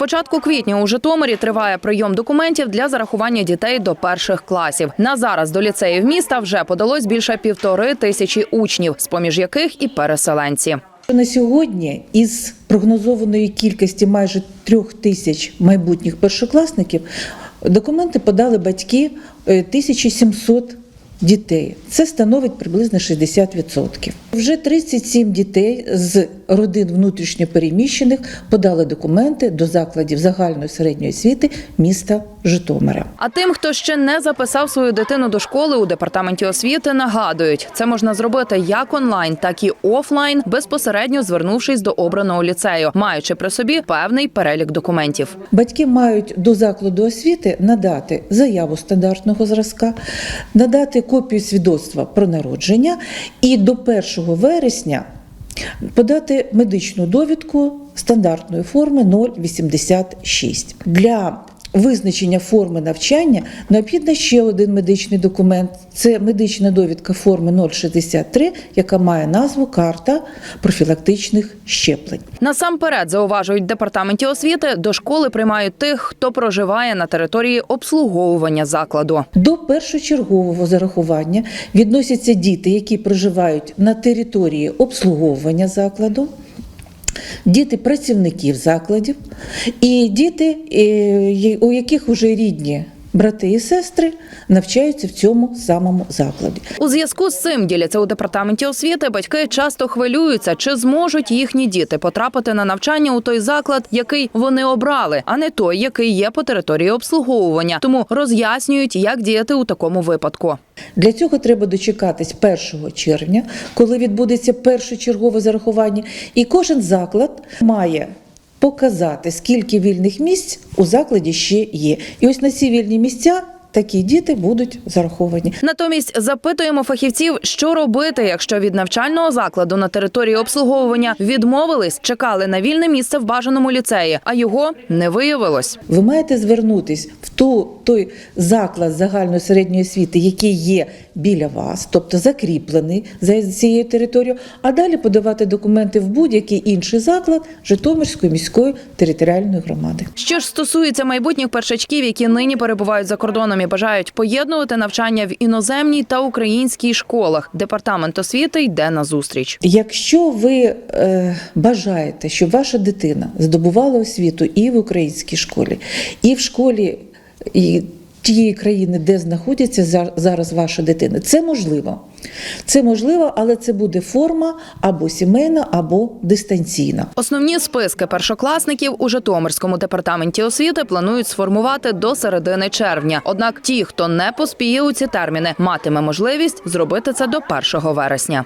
початку квітня у Житомирі триває прийом документів для зарахування дітей до перших класів. На зараз до ліцеїв міста вже подалось більше півтори тисячі учнів, з поміж яких і переселенці. На сьогодні із прогнозованої кількості майже трьох тисяч майбутніх першокласників документи подали батьки е, 1700 дітей. Це становить приблизно 60%. Вже 37 дітей з родин внутрішньопереміщених подали документи до закладів загальної середньої освіти міста Житомира. А тим, хто ще не записав свою дитину до школи у департаменті освіти, нагадують, це можна зробити як онлайн, так і офлайн, безпосередньо звернувшись до обраного ліцею, маючи при собі певний перелік документів. Батьки мають до закладу освіти надати заяву стандартного зразка, надати копію свідоцтва про народження і до 1 вересня подати медичну довідку стандартної форми 086. Для Визначення форми навчання необхідно ще один медичний документ. Це медична довідка форми 063, яка має назву Карта профілактичних щеплень. Насамперед зауважують в департаменті освіти, до школи приймають тих, хто проживає на території обслуговування закладу. До першочергового зарахування відносяться діти, які проживають на території обслуговування закладу. Діти працівників закладів і діти, е, у яких вже рідні брати і сестри навчаються в цьому самому закладі. У зв'язку з цим діляться у департаменті освіти. Батьки часто хвилюються, чи зможуть їхні діти потрапити на навчання у той заклад, який вони обрали, а не той, який є по території обслуговування. Тому роз'яснюють, як діяти у такому випадку. Для цього треба дочекатись 1 червня, коли відбудеться першочергове зарахування, і кожен заклад має показати, скільки вільних місць у закладі ще є. І ось на ці вільні місця такі діти будуть зараховані. Натомість запитуємо фахівців, що робити, якщо від навчального закладу на території обслуговування відмовились, чекали на вільне місце в бажаному ліцеї, а його не виявилось. Ви маєте звернутись в ту, той заклад загальної середньої освіти, який є біля вас, тобто закріплений за цією територією, а далі подавати документи в будь-який інший заклад Житомирської міської територіальної громади. Що ж стосується майбутніх першачків, які нині перебувають за кордоном і бажають поєднувати навчання в іноземній та українській школах, департамент освіти йде на зустріч. Якщо ви е, бажаєте, щоб ваша дитина здобувала освіту і в українській школі, і в школі і тієї країни, де знаходиться за- зараз ваша дитина, це можливо. Це можливо, але це буде форма або сімейна, або дистанційна. Основні списки першокласників у Житомирському департаменті освіти планують сформувати до середини червня. Однак ті, хто не поспіє у ці терміни, матиме можливість зробити це до 1 вересня.